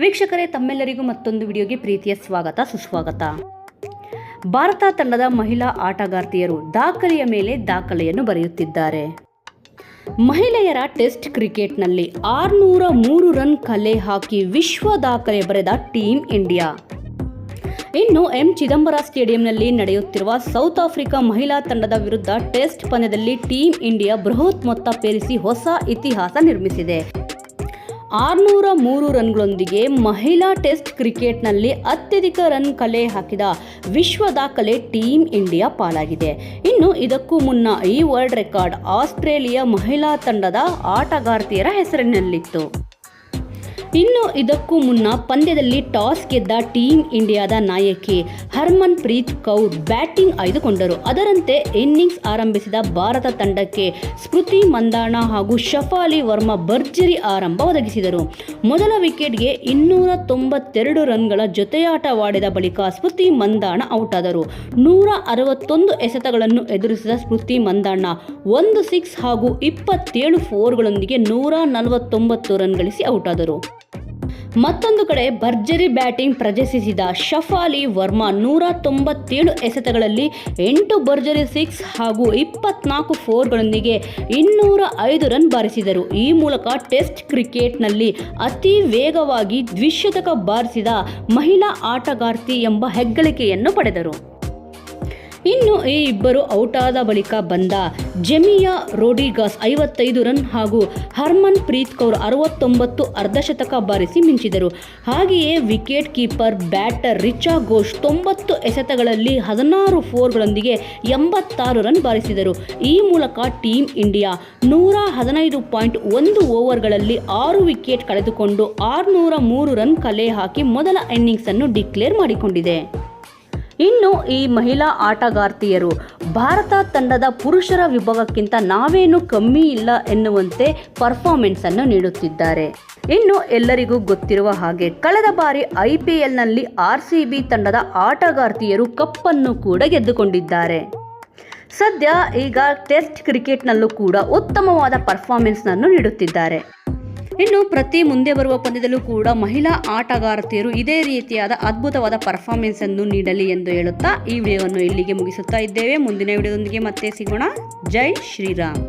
ವೀಕ್ಷಕರೇ, ತಮ್ಮೆಲ್ಲರಿಗೂ ಮತ್ತೊಂದು ವಿಡಿಯೋಗೆ ಪ್ರೀತಿಯ ಸ್ವಾಗತ, ಸುಸ್ವಾಗತ. ಭಾರತ ತಂಡದ ಮಹಿಳಾ ಆಟಗಾರ್ತಿಯರು ದಾಖಲೆಯ ಮೇಲೆ ದಾಖಲೆಯನ್ನು ಬರೆಯುತ್ತಿದ್ದಾರೆ. ಮಹಿಳೆಯರ ಟೆಸ್ಟ್ ಕ್ರಿಕೆಟ್ನಲ್ಲಿ ಆರುನೂರ ಮೂರು ರನ್ ಕಲೆ ಹಾಕಿ ವಿಶ್ವ ದಾಖಲೆ ಬರೆದ ಟೀಮ್ ಇಂಡಿಯಾ. ಇನ್ನು ಎಂ. ಚಿದಂಬರ ಸ್ಟೇಡಿಯಂನಲ್ಲಿ ನಡೆಯುತ್ತಿರುವ ಸೌತ್ ಆಫ್ರಿಕಾ ಮಹಿಳಾ ತಂಡದ ವಿರುದ್ಧ ಟೆಸ್ಟ್ ಪಂದ್ಯದಲ್ಲಿ ಟೀಮ್ ಇಂಡಿಯಾ ಬೃಹತ್ ಮೊತ್ತ ಪೇರಿಸಿ ಹೊಸ ಇತಿಹಾಸ ನಿರ್ಮಿಸಿದೆ. ಆರುನೂರ ಮೂರು ರನ್ಗಳೊಂದಿಗೆ ಮಹಿಳಾ ಟೆಸ್ಟ್ ಕ್ರಿಕೆಟ್ನಲ್ಲಿ ಅತ್ಯಧಿಕ ರನ್ ಕಲೆ ಹಾಕಿದ ವಿಶ್ವ ದಾಖಲೆ ಟೀಮ್ ಇಂಡಿಯಾ ಪಾಲಾಗಿದೆ. ಇನ್ನು ಇದಕ್ಕೂ ಮುನ್ನ ಈ ವರ್ಲ್ಡ್ ರೆಕಾರ್ಡ್ ಆಸ್ಟ್ರೇಲಿಯಾ ಮಹಿಳಾ ತಂಡದ ಆಟಗಾರ್ತಿಯರ ಹೆಸರಿನಲ್ಲಿತ್ತು. ಇನ್ನು ಇದಕ್ಕೂ ಮುನ್ನ ಪಂದ್ಯದಲ್ಲಿ ಟಾಸ್ ಗೆದ್ದ ಟೀಮ್ ಇಂಡಿಯಾದ ನಾಯಕಿ ಹರ್ಮನ್ ಪ್ರೀತ್ ಕೌರ್ ಬ್ಯಾಟಿಂಗ್ ಆಯ್ದುಕೊಂಡರು. ಅದರಂತೆ ಇನ್ನಿಂಗ್ಸ್ ಆರಂಭಿಸಿದ ಭಾರತ ತಂಡಕ್ಕೆ ಸ್ಮೃತಿ ಮಂದಾಣ ಹಾಗೂ ಶಫಾಲಿ ವರ್ಮಾ ಭರ್ಜರಿ ಆರಂಭ ಒದಗಿಸಿದರು. ಮೊದಲ ವಿಕೆಟ್ಗೆ ಇನ್ನೂರ ತೊಂಬತ್ತೆರಡು ರನ್ಗಳ ಜೊತೆಯಾಟವಾಡಿದ ಬಳಿಕ ಸ್ಮೃತಿ ಮಂದಾಣ ಔಟ್ ಆದರು ನೂರ ಅರವತ್ತೊಂದು ಎಸೆತಗಳನ್ನು ಎದುರಿಸಿದ ಸ್ಮೃತಿ ಮಂದಾಣ ಒಂದು ಸಿಕ್ಸ್ ಹಾಗೂ ಇಪ್ಪತ್ತೇಳು ಫೋರ್ಗಳೊಂದಿಗೆ ನೂರ ನಲವತ್ತೊಂಬತ್ತು ರನ್ ಗಳಿಸಿ ಔಟ್ ಆದರು ಮತ್ತೊಂದು ಕಡೆ ಭರ್ಜರಿ ಬ್ಯಾಟಿಂಗ್ ಪ್ರದರ್ಶಿಸಿದ ಶಫಾಲಿ ವರ್ಮಾ ನೂರ ತೊಂಬತ್ತೇಳು ಎಸೆತಗಳಲ್ಲಿ ಎಂಟು ಭರ್ಜರಿ ಸಿಕ್ಸ್ ಹಾಗೂ ಇಪ್ಪತ್ನಾಲ್ಕು ಫೋರ್ಗಳೊಂದಿಗೆ ಇನ್ನೂರ ಐದು ರನ್ ಬಾರಿಸಿದರು. ಈ ಮೂಲಕ ಟೆಸ್ಟ್ ಕ್ರಿಕೆಟ್ನಲ್ಲಿ ಅತಿ ವೇಗವಾಗಿ ದ್ವಿಶತಕ ಬಾರಿಸಿದ ಮಹಿಳಾ ಆಟಗಾರ್ತಿ ಎಂಬ ಹೆಗ್ಗಳಿಕೆಯನ್ನು ಪಡೆದರು. ಇನ್ನು ಈ ಇಬ್ಬರು ಔಟ್ ಆದ ಬಳಿಕ ಬಂದ ಜೆಮಿಯಾ ರೋಡಿಗಾಸ್ ಐವತ್ತೈದು ರನ್ ಹಾಗೂ ಹರ್ಮನ್ ಪ್ರೀತ್ ಕೌರ್ ಅರವತ್ತೊಂಬತ್ತು ಅರ್ಧಶತಕ ಬಾರಿಸಿ ಮಿಂಚಿದರು. ಹಾಗೆಯೇ wicket keeper, batter Richa Ghosh ತೊಂಬತ್ತು ಎಸೆತಗಳಲ್ಲಿ ಹದಿನಾರು ಫೋರ್ಗಳೊಂದಿಗೆ ಎಂಬತ್ತಾರು ರನ್ ಬಾರಿಸಿದರು. ಈ ಮೂಲಕ ಟೀಮ್ ಇಂಡಿಯಾ ನೂರ ಹದಿನೈದು ಪಾಯಿಂಟ್ ಒಂದು ಓವರ್ಗಳಲ್ಲಿ ಆರು ವಿಕೆಟ್ ಕಳೆದುಕೊಂಡು ಆರುನೂರ ಮೂರು ರನ್ ಕಲೆ ಹಾಕಿ ಮೊದಲ ಇನ್ನಿಂಗ್ಸ್ ಅನ್ನು ಡಿಕ್ಲೇರ್ ಮಾಡಿಕೊಂಡಿದೆ. ಇನ್ನು ಈ ಮಹಿಳಾ ಆಟಗಾರ್ತಿಯರು, ಭಾರತ ತಂಡದ ಪುರುಷರ ವಿಭಾಗಕ್ಕಿಂತ ನಾವೇನು ಕಮ್ಮಿ ಇಲ್ಲ ಎನ್ನುವಂತೆ ಪರ್ಫಾರ್ಮೆನ್ಸ್ ಅನ್ನು ನೀಡುತ್ತಿದ್ದಾರೆ. ಇನ್ನು ಎಲ್ಲರಿಗೂ ಗೊತ್ತಿರುವ ಹಾಗೆ, ಕಳೆದ ಬಾರಿ ಐ ಪಿ ಎಲ್ನಲ್ಲಿ ಆರ್ ಸಿ ಬಿ ತಂಡದ ಆಟಗಾರ್ತಿಯರು ಕಪ್ಪನ್ನು ಕೂಡ ಗೆದ್ದುಕೊಂಡಿದ್ದಾರೆ. ಸದ್ಯ ಈಗ ಟೆಸ್ಟ್ ಕ್ರಿಕೆಟ್ನಲ್ಲೂ ಕೂಡ ಉತ್ತಮವಾದ ಪರ್ಫಾರ್ಮೆನ್ಸ್ನನ್ನು ನೀಡುತ್ತಿದ್ದಾರೆ. ಇನ್ನು ಪ್ರತಿ ಮುಂದೆ ಬರುವ ಪಂದ್ಯದಲ್ಲೂ ಕೂಡ ಮಹಿಳಾ ಆಟಗಾರ್ತಿಯರು ಇದೇ ರೀತಿಯಾದ ಅದ್ಭುತವಾದ ಪರ್ಫಾರ್ಮೆನ್ಸ್ ಅನ್ನು ನೀಡಲಿ ಎಂದು ಹೇಳುತ್ತಾ ಈ ವಿಡಿಯೋವನ್ನು ಇಲ್ಲಿಗೆ ಮುಗಿಸುತ್ತಾ ಇದ್ದೇವೆ. ಮುಂದಿನ ವಿಡಿಯೋದೊಂದಿಗೆ ಮತ್ತೆ ಸಿಗೋಣ. ಜೈ ಶ್ರೀರಾಮ್.